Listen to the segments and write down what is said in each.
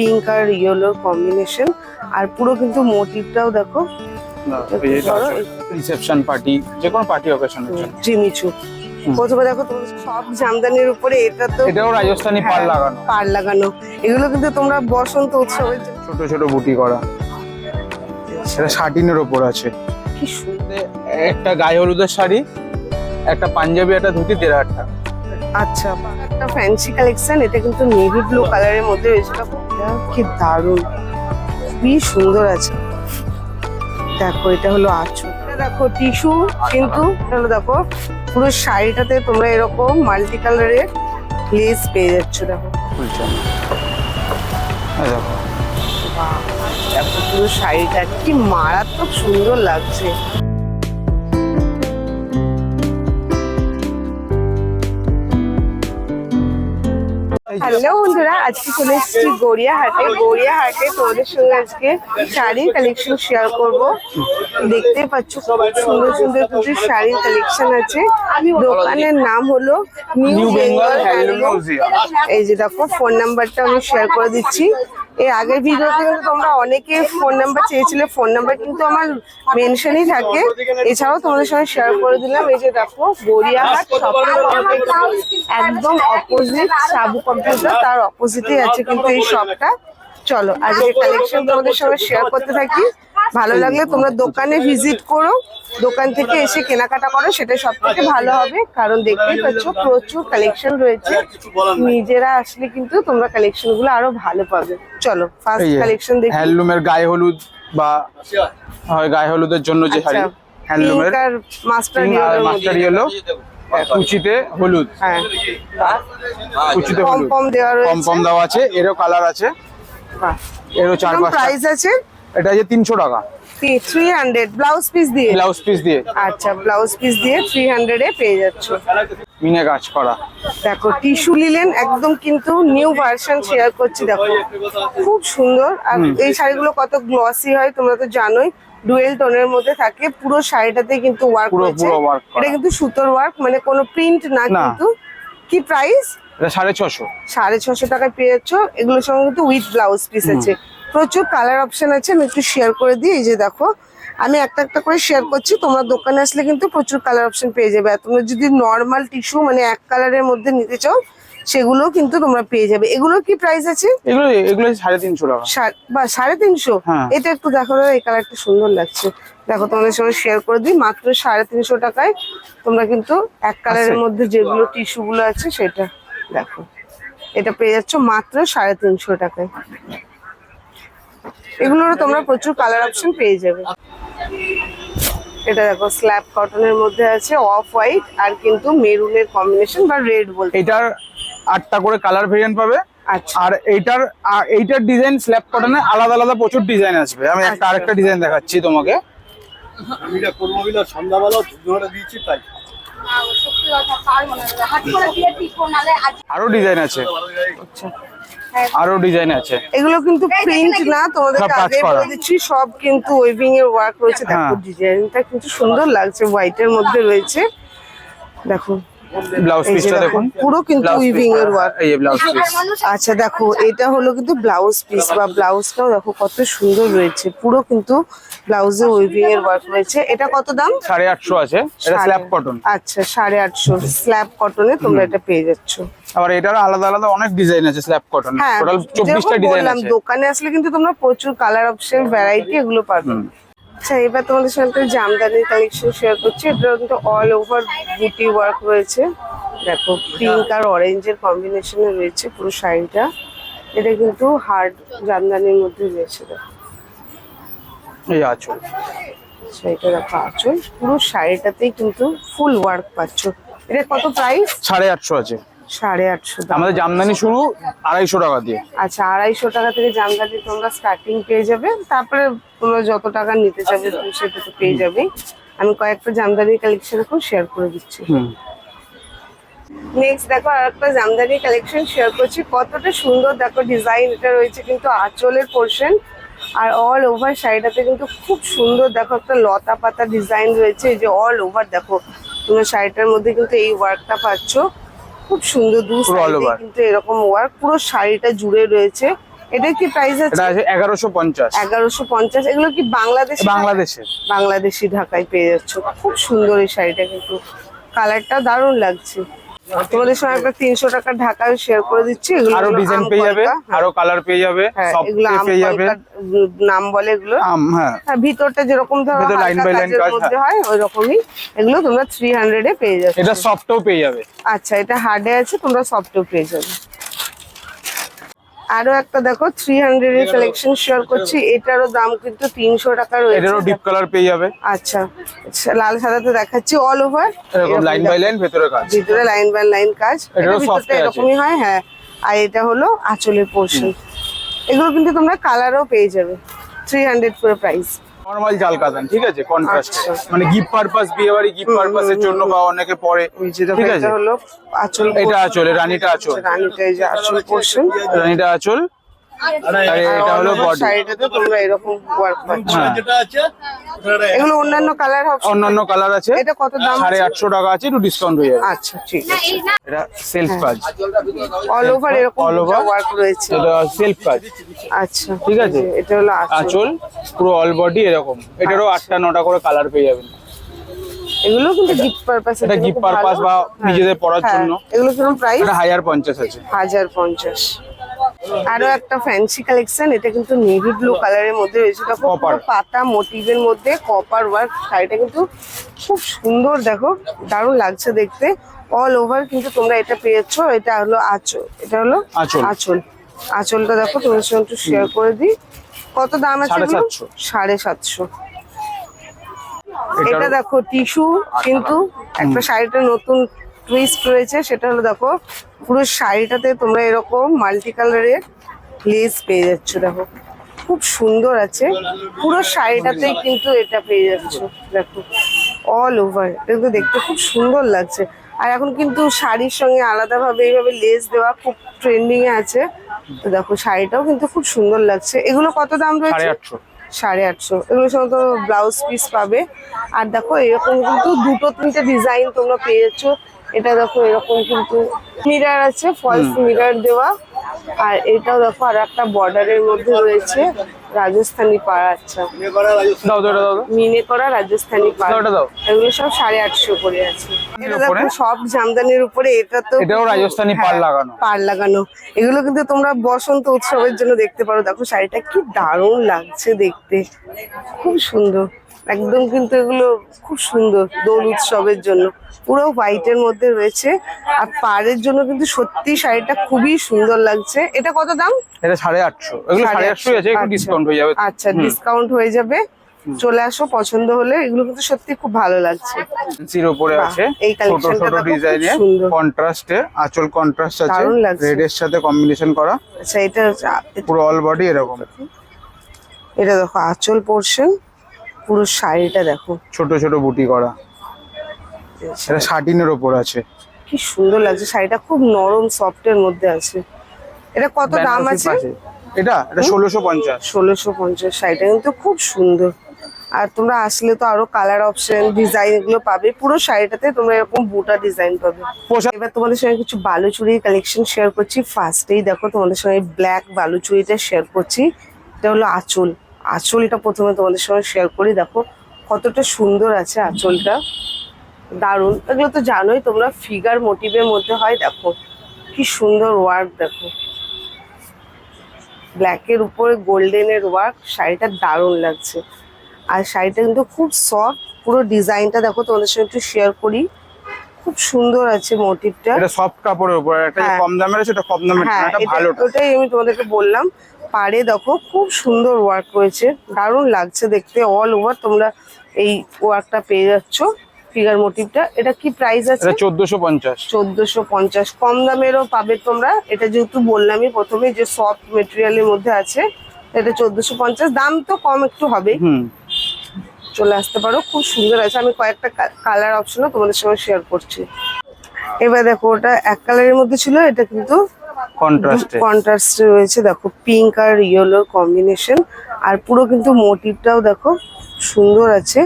Pink আর ইয়েলোর combination আর পুরো কিন্তু মোটিভটাও দেখো। রিসেপশন পার্টি যে কোনো পার্টি অকেশনের জন্য। জিমিচু প্রথমে দেখো তোমার সব জামদানির উপরে এটা তো এটাও রাজস্থানি হ্যাঁ, লাগানো। পার লাগানো। এগুলো কিন্তু তোমরা বসন্ত উৎসবের জন্য ছোট ছোট বুটি করা। এটা শার্টিনের ওপর আছে। কি সুন্দর। একটা গায়ে হলুদের শাড়ি একটা পাঞ্জাবি একটা ধুতি দেড় হাজার টাকা আচ্ছা একটা ফ্যান্সি কালেকশন এটা কিন্তু নেভি ব্লু কালারের মধ্যে রয়েছে। এটা কি দারুণ। খুবই সুন্দর আছে। দেখো এটা হলো আঁচল। দেখো টিস্যু কিন্তু হলো দেখো পুরো শাড়িটাতে তোমরা এরকম মাল্টি কালারের লেস পেয়ে যাচ্ছ দেখো। দেখো পুরো শাড়িটা কি মারাত্মক সুন্দর লাগছে। হ্যালো বন্ধুরা আজকে চলে এসেছি গড়িয়াহাটে। গড়িয়াহাটে তোমাদের সঙ্গে আজকে শাড়ির কালেকশন শেয়ার করব। দেখতে পাচ্ছ খুব সুন্দর সুন্দর কিছু শাড়ির কালেকশন আছে। দোকানের নাম হলো নিউ বেঙ্গল এই যে দেখো ফোন নাম্বারটা আমি শেয়ার করে দিচ্ছি। এর আগের ভিডিওতে কিন্তু তোমরা অনেকে ফোন নাম্বার চেয়েছিলে ফোন নাম্বার কিন্তু আমার মেনশনই থাকে। এছাড়াও তোমাদের সঙ্গে শেয়ার করে দিলাম। এই যে দেখো গড়িয়াহাট একদম অপোজিট সাবু কম্পিউটার তার অপোজিটে আছে কিন্তু এই শপটা চলো আজকে কালেকশন তোমাদের সঙ্গে শেয়ার করতে থাকি। ভালো লাগলে তোমরা দোকানে ভিজিট করো। দোকান থেকে এসে কেনাকাটা করো সেটা সব থেকে ভালো হবে। কারণ দেখতেই পাচ্ছ প্রচুর কালেকশন রয়েছে। নিজেরা আসলে কিন্তু তোমরা কালেকশনগুলো আরও ভালো পাবে। চলো ফার্স্ট কালেকশন দেখি। হ্যান্ডলুমের গায়ে হলুদ বা হয় গায়ে হলুদের জন্য যে শাড়ি আচ্ছা হ্যান্ডলুমের আর মাস্টার মাস্টার ইয়েলো কুচিতে হলুদ। হ্যাঁ। কুচিতে কম হলুদ। কম দেওয়া কম রয়েছে। কম দেওয়া আছে এরও কালার আছে। এরও চার পাঁচটা প্রাইস আছে? এটা যে তিনশো টাকা। থ্রি হান্ড্রেড ব্লাউজ পিস দিয়ে? ব্লাউজ পিস দিয়ে। আচ্ছা ব্লাউজ পিস দিয়ে থ্রি এ পেয়ে যাচ্ছ। মিনে কাজ করা। দেখো টিস্যু নিলেন একদম কিন্তু নিউ ভার্সন শেয়ার করছি দেখো। খুব সুন্দর। আর এই শাড়িগুলো কত গ্লসি হয় তোমরা তো জানোই। ডুয়েল টোনের মধ্যে থাকে পুরো শাড়িটাতে কিন্তু ওয়ার্ক করা। এটা কিন্তু সুতোর ওয়ার্ক মানে কোনো প্রিন্ট না। কিন্তু। কি প্রাইস এটা সাড়ে ছশো। সাড়ে ছশো টাকায় পেয়ে যাচ্ছ। এগুলোর সঙ্গে কিন্তু উইথ ব্লাউজ পিস আছে। প্রচুর কালার অপশন আছে আমি একটু শেয়ার করে দিই এই যে দেখো। আমি একটা একটা করে শেয়ার করছি তোমরা দোকানে আসলে কিন্তু প্রচুর কালার অপশন পেয়ে যাবে। আর তোমরা যদি নর্মাল টিস্যু মানে এক কালারের মধ্যে নিতে চাও সেগুলোও কিন্তু তোমরা পেয়ে যাবে। এগুলো কি প্রাইস আছে? এগুলো এগুলো সাড়ে তিনশো টাকা। বা সাড়ে তিনশো? হ্যাঁ। এটা একটু দেখো দাদা, এই কালারটা সুন্দর লাগছে। দেখো তোমাদের সঙ্গে শেয়ার করে দিই মাত্র সাড়ে তিনশো টাকায় তোমরা কিন্তু এক কালারের মধ্যে যেগুলো টিস্যু গুলো আছে সেটা দেখো। এটা পেয়ে যাচ্ছ মাত্র সাড়ে তিনশো টাকায়। এগুলোরও তোমরা প্রচুর কালার অপশন পেয়ে যাবে। এটা দেখো স্ল্যাব কটনের মধ্যে আছে অফ হোয়াইট আর কিন্তু মেরুনের কম্বিনেশন বা রেড বলতে এটার আটটা করে কালার ভেরিয়েন্ট পাবে। আচ্ছা। আর এইটার এইটার ডিজাইন স্ল্যাব কটনে আলাদা আলাদা প্রচুর ডিজাইন আসবে। আমি একটা আচ্ছা। আরেকটা ডিজাইন দেখাচ্ছি তোমাকে। দিয়েছি তাই। আরও ডিজাইন আছে। আচ্ছা। আরও ডিজাইন আছে এগুলো কিন্তু প্রিন্ট না তোমাদের কাজ আগে করা। বলে দিচ্ছি সব কিন্তু ওয়েভিং এর ওয়ার্ক রয়েছে দেখো হ্যাঁ। ডিজাইনটা কিন্তু সুন্দর লাগছে হোয়াইট এর মধ্যে রয়েছে দেখো ব্লাউজ পিসটা দেখো, দেখুন। পুরো কিন্তু weaving এর work। এই ব্লাউজ পিস আচ্ছা দেখো এটা হলো কিন্তু ব্লাউজ পিস বা ব্লাউজটাও দেখো কত সুন্দর রয়েছে। পুরো কিন্তু ব্লাউজে ওয়েভিং এর ওয়ার্ক রয়েছে। এটা কত দাম? সাড়ে আটশো আছে। এটা স্ল্যাব কটন আচ্ছা সাড়ে আটশো। স্ল্যাব কটনে তোমরা এটা পেয়ে যাচ্ছ। আবার এটার আলাদা আলাদা অনেক ডিজাইন আছে স্ল্যাব কটন হ্যাঁ টোটাল চব্বিশটা যেরকম ডিজাইন বললাম আছে। দোকানে আসলে কিন্তু তোমরা প্রচুর কালার অপশন ভ্যারাইটি এগুলো পাবে। আচ্ছা এবার তোমাদের সাথে জামদানির কালেকশন শেয়ার করছি। এটা কিন্তু অল ওভার বুটি ওয়ার্ক রয়েছে। দেখো পিঙ্ক আর অরেঞ্জের কম্বিনেশনে রয়েছে পুরো শাড়িটা। এটা কিন্তু হার্ড জামদানির মধ্যে রয়েছে দেখো। এই আছো শাড়িটা দেখো আঁচল। পুরো শাড়িটাতেই কিন্তু ফুল ওয়ার্ক পাচ্ছ। এটা কত প্রাইস সাড়ে আটশো আছে। সাড়ে আটশো আমাদের জামদানি শুরু আড়াইশো টাকা দিয়ে। আচ্ছা আড়াইশো টাকা থেকে জামদানি তোমরা স্টার্টিং পেয়ে যাবে। তারপরে তোমরা যত টাকা নিতে চাবে তুমি সেটা তো পেয়ে যাবে। আমি কয়েকটা জামদানি কালেকশন এখন শেয়ার করে দিচ্ছি। নেক্সট দেখো আর একটা জামদানি কালেকশন শেয়ার করছি। কতটা সুন্দর দেখো ডিজাইন এটা রয়েছে কিন্তু আঁচলের পোর্শন আর অল ওভার শাড়িটাতে কিন্তু খুব সুন্দর দেখো একটা লতা পাতা ডিজাইন রয়েছে। এই যে অল ওভার দেখো তোমরা শাড়িটার মধ্যে কিন্তু এই ওয়ার্কটা পাচ্ছ। খুব সুন্দর দু সাইডে কিন্তু এরকম ওয়ার্ক পুরো শাড়িটা জুড়ে রয়েছে। এটা কি প্রাইস আছে? এটা আছে এগারোশো পঞ্চাশ। এগারোশো পঞ্চাশ। এগুলো কি বাংলাদেশ বাংলাদেশের। বাংলাদেশি ঢাকায় পেয়ে যাচ্ছ। খুব সুন্দর এই শাড়িটা কিন্তু। কালারটা দারুণ লাগছে। তোমাদের সঙ্গে একটা তিনশো টাকার ঢাকায় শেয়ার করে দিচ্ছি এগুলো আরও ডিজাইন পেয়ে যাবে হ্যাঁ, আরও কালার পেয়ে যাবে হ্যাঁ, সব পেয়ে যাবে। নাম বলে এগুলো। আম হ্যাঁ। হ্যাঁ ভিতরটা যেরকম ধরো line হালকা by কাজ, হয়। ওই রকমই এগুলো তোমরা থ্রি হান্ড্রেডে পেয়ে যাবে এটা সফটও পেয়ে যাবে। আচ্ছা এটা হার্ডে আছে তোমরা সফটও পেয়ে যাবে। আরও একটা দেখো থ্রি হান্ড্রেড এর কালেকশন শেয়ার করছি এটারও দাম কিন্তু তিনশো টাকা রয়েছে। এটারও ডিপ কালার পেয়ে যাবে। আচ্ছা আচ্ছা, লাল সাদাতে দেখাচ্ছি অল ওভার এরকম লাইন বাই লাইন ভেতরে কাজ। ভিতরে লাইন বাই লাইন কাজ। এটা ভিতরটা এরকমই হয় হ্যাঁ। আর এটা হলো আঁচলের পোর্শন এগুলো কিন্তু তোমরা কালারও পেয়ে যাবে থ্রি হান্ড্রেড করে প্রাইস নরমাল জাল কাতান ঠিক আছে কন্ট্রাস্ট আচ্ছা। মানে গিফট পারপাস বিয়ে বাড়ি গিফট পারপাসের জন্য বা অনেকে পরে ঠিক আছে। এটা হলো আঁচল এটা আচল রানীটা আঁচল। রানীটা এই যে আঁচল পোর্শন রানীটা আঁচল। আর এটা হলো বডি শাড়িটাতে তোমরা এরকম ওয়ার্ক পাচ্ছ হ্যাঁ। যেটা আছে এগুলো অন্যান্য কালার হবে। অন্যান্য কালার আছে। এটা কত দাম সাড়ে আছে? আটশো টাকা আছে একটু ডিসকাউন্ট হয়ে যাবে। আচ্ছা ঠিক আছে। এটা সেলফ কাজ। অল ওভার এরকম All over? ওয়ার্ক রয়েছে। এটা সেলফ কাজ। আচ্ছা ঠিক আছে। এটা হলো আঁচল আঁচল পুরো অল বডি এরকম। এটারও আটটা নটা করে কালার পেয়ে যাবেন। এগুলো কিন্তু গিফট পারপাস এটা gift purpose বা নিজেদের পরার জন্য। এগুলো কীরকম প্রাইস এটা হাজার পঞ্চাশ আছে। হাজার পঞ্চাশ। আরও একটা ফ্যান্সি কালেকশন এটা কিন্তু নেভি ব্লু কালারের মধ্যে রয়েছে। দেখো Copper. পুরো পাতা মোটিভের মধ্যে কপার ওয়ার্ক শাড়িটা কিন্তু খুব সুন্দর দেখো দারুণ লাগছে দেখতে। অল ওভার কিন্তু তোমরা এটা পেয়েছ এটা হলো আঁচল এটা হলো আঁচল। আঁচল। আঁচলটা দেখো তোমার সঙ্গে একটু শেয়ার করে দিই। কত দাম আছে সাড়ে সাতশো। সাড়ে সাতশো। এটা দেখো টিস্যু কিন্তু একটা শাড়িটা নতুন টুইস্ট রয়েছে সেটা হলো দেখো পুরো শাড়িটাতে তোমরা এরকম মাল্টি কালারের লেস পেয়ে যাচ্ছ দেখো। খুব সুন্দর আছে। পুরো শাড়িটাতেই কিন্তু এটা পেয়ে যাচ্ছ দেখো। অল ওভার এটা কিন্তু দেখতে খুব সুন্দর লাগছে। আর এখন কিন্তু শাড়ির সঙ্গে আলাদাভাবে এইভাবে লেস দেওয়া খুব ট্রেন্ডিং এ আছে। তো দেখো শাড়িটাও কিন্তু খুব সুন্দর লাগছে। এগুলো কত দাম রয়েছে? সাড়ে আটশো। এগুলো সমস্ত ব্লাউজ পিস পাবে। আর দেখো এরকম কিন্তু দুটো তিনটে ডিজাইন তোমরা পেয়ে পেয়েছ এটা দেখো এরকম কিন্তু মিরার আছে ফলস মিরার দেওয়া। আর এটাও দেখো আর একটা বর্ডারের মধ্যে রয়েছে রাজস্থানি পাড়া আচ্ছা। মিনে করা রাজস্থানি পাড়। এগুলো সব সাড়ে আটশো করে আছে। এটা দেখো সব জামদানির উপরে এটা তো এটাও রাজস্থানি পাড় হ্যাঁ, লাগানো। পাড় লাগানো। এগুলো কিন্তু তোমরা বসন্ত উৎসবের জন্য দেখতে পারো। দেখো শাড়িটা কি দারুণ লাগছে দেখতে। খুব সুন্দর। একদম কিন্তু এগুলো খুব সুন্দর দোল উৎসবের জন্য। পুরো হোয়াইটের মধ্যে রয়েছে। আর পাড়ের জন্য কিন্তু সত্যি শাড়িটা খুবই সুন্দর লাগছে। এটা কত দাম? এটা সাড়ে আটশো। এগুলো সাড়ে আটশো। আছে আচ্ছা। ডিসকাউন্ট হয়ে যাবে। আচ্ছা ডিসকাউন্ট হয়ে যাবে। চলে আসো পছন্দ হলে। এগুলো কিন্তু সত্যি খুব ভালো লাগছে। সির উপরে আছে। এই ছোট ছোট ডিজাইনে কন্ট্রাস্টে আঁচল কন্ট্রাস্ট আছে। রেড এর সাথে কম্বিনেশন করা। আচ্ছা এটা পুরো অল বডি এরকম। এটা দেখো আঁচল পোর্শন পুরো শাড়িটা দেখো। ছোট ছোট বুটি করা। এটা শার্টিনের ওপর আছে। কি সুন্দর লাগছে শাড়িটা খুব নরম সফটের মধ্যে আছে। এটা কত দাম আছে? এটা? এটা ষোলোশো পঞ্চাশ। ষোলোশো পঞ্চাশ শাড়িটা কিন্তু খুব সুন্দর। আর তোমরা আসলে তো আরও কালার অপশন ডিজাইনগুলো পাবে। পুরো শাড়িটাতে তোমরা এরকম বুটা ডিজাইন পাবে। এবার তোমাদের সঙ্গে কিছু বালুচুরির কালেকশন শেয়ার করছি। ফার্স্টেই দেখো তোমাদের সঙ্গে ব্ল্যাক বালুচুরিটা শেয়ার করছি। এটা হলো আঁচল। আঁচলটা প্রথমে তোমাদের সঙ্গে শেয়ার করি। দেখো, কতটা সুন্দর আছে আঁচলটা। দারুণ। এগুলো তো জানোই, তোমরা ফিগার মোটিভের মধ্যে হয়। দেখো, কি সুন্দর ওয়ার্ক দেখো। ব্ল্যাকের উপরে গোল্ডেনের ওয়ার্ক শাড়িটা দারুণ লাগছে। আর শাড়িটা কিন্তু খুব সফট পুরো ডিজাইনটা দেখো, তোমাদের সঙ্গে একটু শেয়ার করি। খুব সুন্দর আছে মোটিভটা। এটা সফট কাপড়ের উপর একটা হ্যাঁ। কম দামের আছে এটা কম দামের হ্যাঁ এটা ভালোটা ওটাই আমি তোমাদেরকে বললাম। পাড়ে দেখো খুব সুন্দর ওয়ার্ক রয়েছে। দারুণ লাগছে দেখতে অল ওভার তোমরা এই ওয়ার্কটা পেয়ে যাচ্ছ ফিগার মোটিভটা এটা কি প্রাইস আছে? এটা চোদ্দশো পঞ্চাশ। চোদ্দশো পঞ্চাশ। কম দামেরও পাবে তোমরা। এটা যেহেতু বললামই প্রথমে যে সফট মেটেরিয়ালের মধ্যে আছে এটা চোদ্দশো পঞ্চাশ। দাম তো কম একটু হবে। হুম। চলে আসতে পারো। খুব সুন্দর আছে আমি কয়েকটা কালার অপশনও তোমাদের সঙ্গে শেয়ার করছি। এবার দেখো ওটা এক কালারের মধ্যে ছিল এটা কিন্তু কন্ট্রাস্টে কন্ট্রাস্টে রয়েছে। দেখো পিঙ্ক আর ইয়েলোর কম্বিনেশন আর পুরো কিন্তু মোটিভটাও দেখো সুন্দর আছে।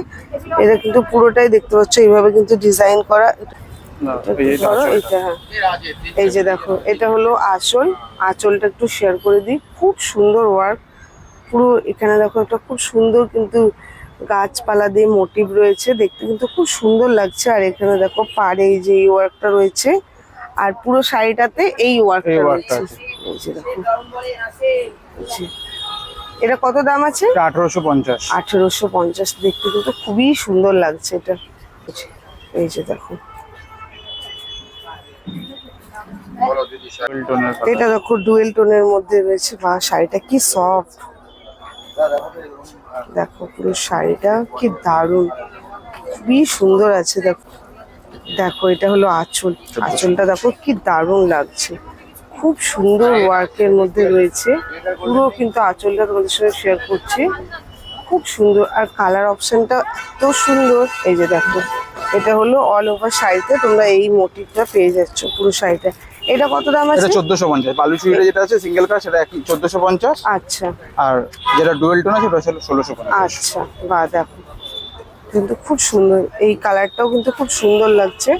এটা কিন্তু পুরোটাই দেখতে পাচ্ছ এইভাবে কিন্তু ডিজাইন করা। এই যে হ্যাঁ। এই যে দেখো এটা হলো আঁচল আঁচলটা একটু শেয়ার করে দিই। খুব সুন্দর ওয়ার্ক পুরো এখানে দেখো একটা খুব সুন্দর কিন্তু গাছপালা দিয়ে মোটিভ রয়েছে দেখতে কিন্তু খুব সুন্দর লাগছে। আর এখানে দেখো পাড়ে এই যে এই ওয়ার্কটা রয়েছে আর পুরো শাড়িটাতে এই ওয়ার্কটা রয়েছে। এই যে দেখো এটা কত দাম আছে? আঠারোশো পঞ্চাশ। আঠেরোশো পঞ্চাশ দেখতে কিন্তু খুবই সুন্দর লাগছে এটা। এই যে দেখো। এটা দেখো ডুয়েল টোনের মধ্যে রয়েছে। বা শাড়িটা কি সফট দেখো পুরো শাড়িটা কি দারুণ। খুবই সুন্দর আছে দেখো। দেখো এটা হলো আঁচল। আঁচলটা দেখো কি দারুণ লাগছে। খুব সুন্দর ওয়ার্কের মধ্যে রয়েছে। পুরো কিন্তু আঁচলটা তোমাদের সঙ্গে শেয়ার করছি। খুব সুন্দর। আর কালার অপশনটা এত সুন্দর। এই যে দেখো এটা হলো অল ওভার শাড়িতে তোমরা এই মোটিভটা পেয়ে যাচ্ছ পুরো শাড়িটা। এটা কত দাম আছে? এটা পঞ্চাশ। বালু চুড়িটা যেটা আছে সিঙ্গেল কার সেটা একই চোদ্দশো পঞ্চাশ। আচ্ছা। আর যেটা ডুয়েল টোন আছে সেটা হলো ষোলোশো পঞ্চাশ। আচ্ছা বাহ দেখো। কিন্তু খুব সুন্দর এই কালারটাও কিন্তু খুব সুন্দর লাগছে।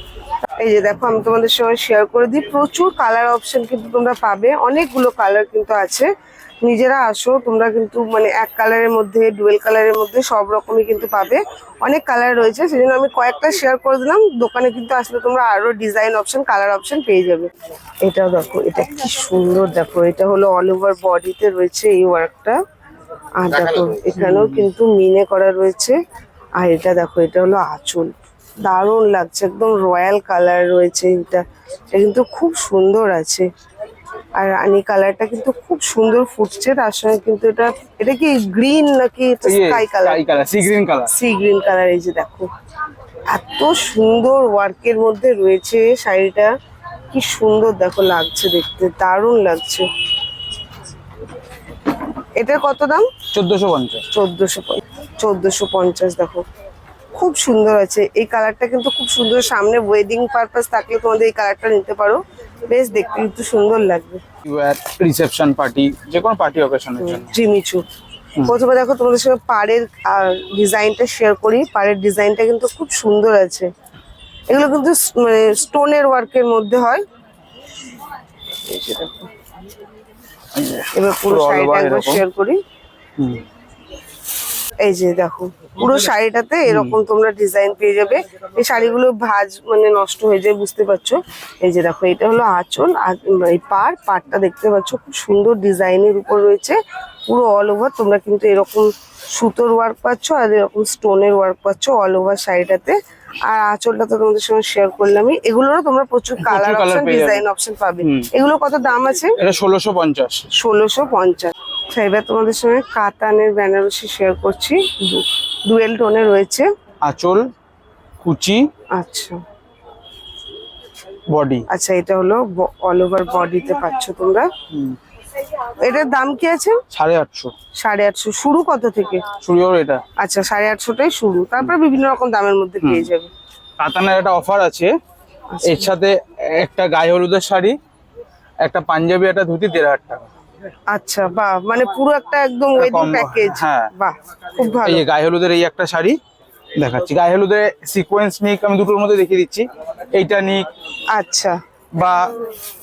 এই যে দেখো আমি তোমাদের সঙ্গে শেয়ার করে দিই। প্রচুর কালার অপশন কিন্তু তোমরা পাবে। অনেকগুলো কালার কিন্তু আছে। নিজেরা আসো তোমরা কিন্তু মানে এক কালারের মধ্যে ডুয়েল কালারের মধ্যে সব রকমই কিন্তু পাবে। অনেক কালার রয়েছে সেজন্য আমি কয়েকটা শেয়ার করে দিলাম। দোকানে কিন্তু আসলে তোমরা আরও ডিজাইন অপশন কালার অপশন পেয়ে যাবে। এটাও দেখো এটা কি সুন্দর দেখো এটা হলো অল ওভার বডিতে রয়েছে এই ওয়ার্কটা আর দেখো এখানেও কিন্তু মিনে করা রয়েছে। আর এটা দেখো এটা হলো আঁচল। দারুণ লাগছে একদম রয়্যাল কালার রয়েছে এটা। এটা কিন্তু খুব সুন্দর আছে। আর রানি কালারটা কিন্তু খুব সুন্দর ফুটছে তার সঙ্গে কিন্তু এটা এটা কি গ্রিন নাকি sky colour sea green colour sea green colour এই যে দেখো। এত সুন্দর ওয়ার্কের মধ্যে রয়েছে শাড়িটা। কি সুন্দর দেখো লাগছে দেখতে দারুণ লাগছে। এটার কত দাম? চোদ্দশো পঞ্চাশ। চোদ্দশো চোদ্দশো পঞ্চাশ দেখো। খুব সুন্দর আছে। এই কালারটা কিন্তু খুব সুন্দর। সামনে ওয়েডিং পারপাস থাকলে তোমাদের এই কালারটা নিতে পারো। বেশ দেখতে কিন্তু সুন্দর লাগবে। রিসেপশন পার্টি যে কোনো পার্টি অকেশনের জন্য। জিমিচু প্রথমে দেখো তোমাদের সঙ্গে পাড়ের ডিজাইনটা শেয়ার করি। পাড়ের ডিজাইনটা কিন্তু খুব সুন্দর আছে। এগুলো কিন্তু মানে স্টোনের ওয়ার্কের মধ্যে হয়। এবার পুরো একবার শেয়ার করি। হুম। এই যে দেখো পুরো শাড়িটাতে এরকম তোমরা ডিজাইন পেয়ে যাবে। এই শাড়িগুলো ভাজ মানে নষ্ট হয়ে যায় বুঝতে পারছ? এই যে দেখো এটা হলো আঁচল আর এই পার পাড়টা দেখতে পাচ্ছ খুব সুন্দর ডিজাইনের উপর রয়েছে। পুরো অল ওভার তোমরা কিন্তু এরকম সুতোর ওয়ার্ক পাচ্ছ আর এরকম স্টোনের ওয়ার্ক পাচ্ছ অল ওভার শাড়িটাতে। আর আঁচলটা তো তোমাদের সঙ্গে শেয়ার করলামই। এগুলোরও তোমরা প্রচুর কালার অপশন ডিজাইন অপশন পাবে। এগুলো কত দাম আছে? এটা ষোলোশো পঞ্চাশ। ষোলোশো পঞ্চাশ। আচ্ছা এবার তোমাদের সঙ্গে কাতানের বেনারসি শেয়ার করছি। ডুয়েল টোনে রয়েছে। আঁচল কুচি আচ্ছা। বডি। আচ্ছা এটা হলো অল ওভার বডিতে পাচ্ছ তোমরা। এটার দাম কি আছে? সাড়ে আটশো। সাড়ে আটশো। শুরু কত থেকে? চুড়িওর এটা। আচ্ছা সাড়ে আটশোটাই শুরু। তারপর বিভিন্ন রকম দামের মধ্যে পেয়ে যাবে। কাতানের একটা অফার আছে। আচ্ছা। এর সাথে একটা গায়ে হলুদের শাড়ি একটা পাঞ্জাবি একটা ধুতি দেড় হাজার টাকা। আচ্ছা বাহ মানে পুরো একটা একদম ওয়েডিং প্যাকেজ হ্যাঁ। বাহ খুব এই ভালো যে গায়ে হলুদের এই একটা শাড়ি দেখাচ্ছি। গায়ে হলুদের সিকোয়েন্স নিক আমি দুটোর মধ্যে দেখিয়ে দিচ্ছি। এইটা নিক আচ্ছা। বা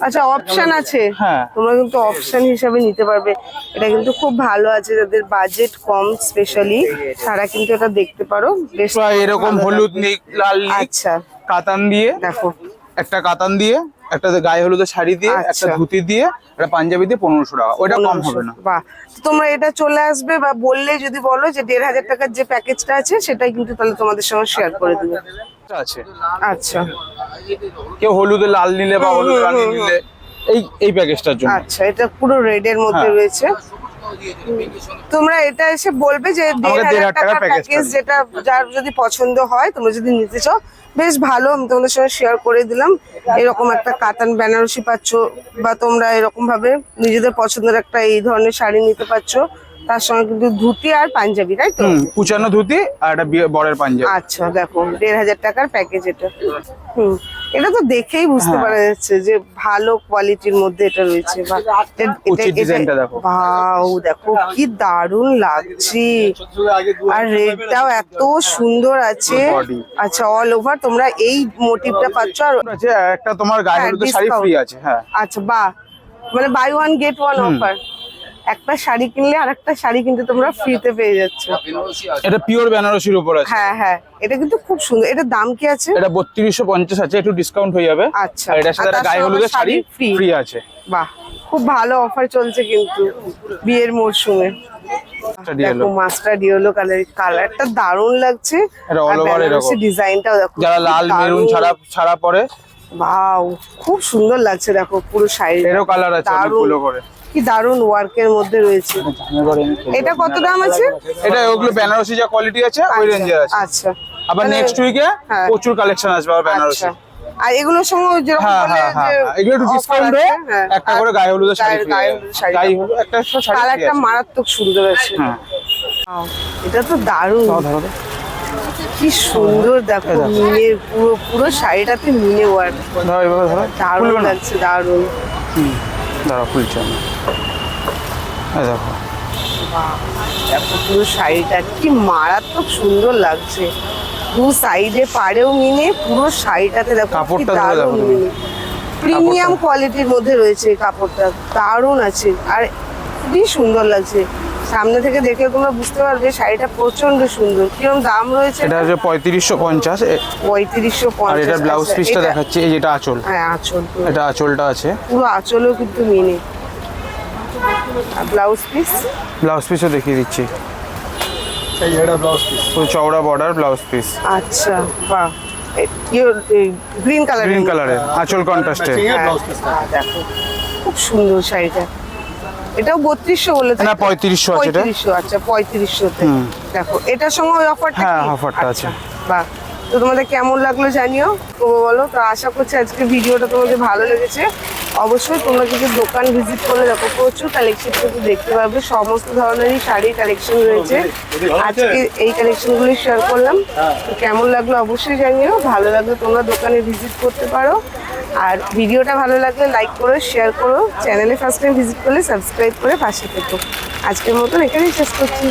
আচ্ছা অপশন আছে। হ্যাঁ। তোমরা কিন্তু অপশন হিসাবে নিতে পারবে। এটা কিন্তু খুব ভালো আছে যাদের বাজেট কম স্পেশালি তারা কিন্তু এটা দেখতে পারো। বেশ এরকম হলুদ নিক লাল নিক আচ্ছা। কাতান দিয়ে। দেখো। একটা কাতান দিয়ে একটা গায়ে হলুদের শাড়ি দিয়ে একটা আচ্ছা। ধুতি দিয়ে একটা পাঞ্জাবি দিয়ে পনেরোশো টাকা। ওইটা কম হবে না। বাহ। তোমরা এটা চলে আসবে বা বললে যদি বলো যে দেড় হাজার টাকার যে প্যাকেজটা আছে সেটাই কিন্তু তাহলে তোমাদের সঙ্গে শেয়ার করে দেবে। আছে। আচ্ছা। কেউ হলুদে লাল নিলে বা হলুদ রানী নিলে এই এই প্যাকেজটার জন্য। আচ্ছা এটা পুরো রেড এর মধ্যে হ্যাঁ। রয়েছে। তোমরা এটা এসে বলবে যে দেড় হাজার প্যাকেজ যেটা যার যদি পছন্দ হয় তোমরা যদি নিতে চাও বেশ ভালো আমি তোমাদের সঙ্গে শেয়ার করে দিলাম। এরকম একটা কাতান বেনারসি পাচ্ছ বা তোমরা এরকম ভাবে নিজেদের পছন্দের একটা এই ধরনের শাড়ি নিতে পারছ। তার সঙ্গে কিন্তু ধুতি আর পাঞ্জাবি তাই তো? কুচানো ধুতি আর একটা বরের পাঞ্জাবি। আচ্ছা দেখো দেড় হাজার টাকার প্যাকেজ এটা। হুম এটা তো দেখেই বুঝতে হ্যাঁ। পারা যাচ্ছে যে ভালো কোয়ালিটির মধ্যে এটা রয়েছে। বা এটা- কুচির এটা- ডিজাইনটা দেখো। ভাও দেখো কি দারুণ লাগছে। আর রেডটাও এত সুন্দর আছে। আচ্ছা অল ওভার তোমরা এই মোটিভটা পাচ্ছ আর একটা তোমার গায়ে হ্যাঁ, শাড়ি ফ্রি আছে হ্যাঁ। আচ্ছা বাহ। মানে buy one get one offer একটা শাড়ি কিনলে আর একটা শাড়ি কিন্তু তোমরা ফ্রিতে পেয়ে যাচ্ছ। এটা পিওর বেনারসির উপর আছে। হ্যাঁ হ্যাঁ। এটা কিন্তু খুব সুন্দর। এটার দাম কি আছে? এটা বত্রিশশো পঞ্চাশ আছে একটু ডিসকাউন্ট হয়ে যাবে। আচ্ছা। এটার সাথে গায়ে হলুদের শাড়ি ফ্রি আছে। বাহ খুব ভালো অফার চলছে কিন্তু বিয়ের মরশুমে। দেখো। মাস্টার ডিওলো কালার কালারটা দারুণ লাগছে। এটা এরকম। ডিজাইনটাও দেখো যারা লাল মেরুন ছাড়া ছাড়া পরে। বাও খুব সুন্দর লাগছে দেখো পুরো শাড়ি এরও কালার আছে অনেকগুলো করে। কি দারুণ ওয়ার্কের মধ্যে রয়েছে। এটা কত দাম আছে? এটা ওগুলো বেনারসি যা কোয়ালিটি আছে ওই রেঞ্জে আছে। আচ্ছা। আবার নেক্সট উইকে হ্যাঁ। প্রচুর কালেকশন আসবে আবার বেনারসি আচ্ছা। আর এগুলোর সঙ্গে যেরকম হ্যাঁ হ্যাঁ। এগুলো একটু ডিসকাউন্ট হয়ে। একটা করে গায়ে হলুদের শাড়ি গায়ে- গায়ে হলুদ একটা শাড়ি কালারটা আছে। মারাত্মক সুন্দর আছে। এটা তো দারুণ। কি সুন্দর দেখো মিনের পুরো পুরো শাড়িটাতে মিনে ওয়ার্ক দারুণ খুলবে লাগছে দারুণ। দাঁড়াও খুলছে দেখো। দেখো পুরো শাড়িটা কি মারাত্মক সুন্দর লাগছে। দু সাইডে পাড়েও মিনে পুরো শাড়িটাতে দেখো কাপড়টা দারুণ মিনে প্রিমিয়াম কোয়ালিটির মধ্যে রয়েছে কাপড়টা দারুণ আছে। আর খুবই সুন্দর লাগছে। সামনে থেকে দেখলে তোমরা বুঝতে পারবে শাড়িটা প্রচণ্ড সুন্দর। কীরকম দাম রয়েছে? এটা হচ্ছে পঁয়ত্রিশশো পঞ্চাশ। পঁয়ত্রিশশো আর পঞ্চাশ এটার ব্লাউজ পিসটা দেখাচ্ছে এই যেটা আঁচল। হ্যাঁ আঁচল এটা আঁচলটা আছে। পুরো আঁচলও কিন্তু মিনে আর ব্লাউজ পিস ব্লাউজ পিসও দেখিয়ে দিচ্ছি। এই এটা ব্লাউজ পিস পুরো চওড়া বর্ডার ব্লাউজ পিস আচ্ছা বাহ। গ্রিন কালার গ্রিন কালারের আঁচল কন্ট্রাস্টে ব্লাউজ পিস দেখো খুব সুন্দর শাড়িটা। এটাও বত্রিশশো বলে তাই না পঁয়ত্রিশশো আছে এটা। পঁয়ত্রিশশো আচ্ছা পঁয়ত্রিশশোতে। দেখো এটার সঙ্গে ওই অফারটা হ্যাঁ? আছে। আচ্ছা, বাহ। তো তোমাদের কেমন লাগল জানিও? তো বলো তো আশা করছি আজকে ভিডিওটা তোমাদের ভালো লেগেছে। অবশ্যই তোমরা কিন্তু দোকান ভিজিট করলে দেখো প্রচুর কালেকশন কিন্তু দেখতে পাবে। সমস্ত ধরনেরই শাড়ির কালেকশন রয়েছে। আজকে এই কালেকশনগুলি শেয়ার করলাম। কেমন লাগল অবশ্যই জানিও। ভালো লাগলে তোমরা দোকানে ভিজিট করতে পারো। আর ভিডিওটা ভালো লাগলে লাইক করো শেয়ার করো। চ্যানেলে ফার্স্ট টাইম ভিজিট করলে সাবস্ক্রাইব করে পাশে থেকো। আজকের মতন এখানেই শেষ করছি।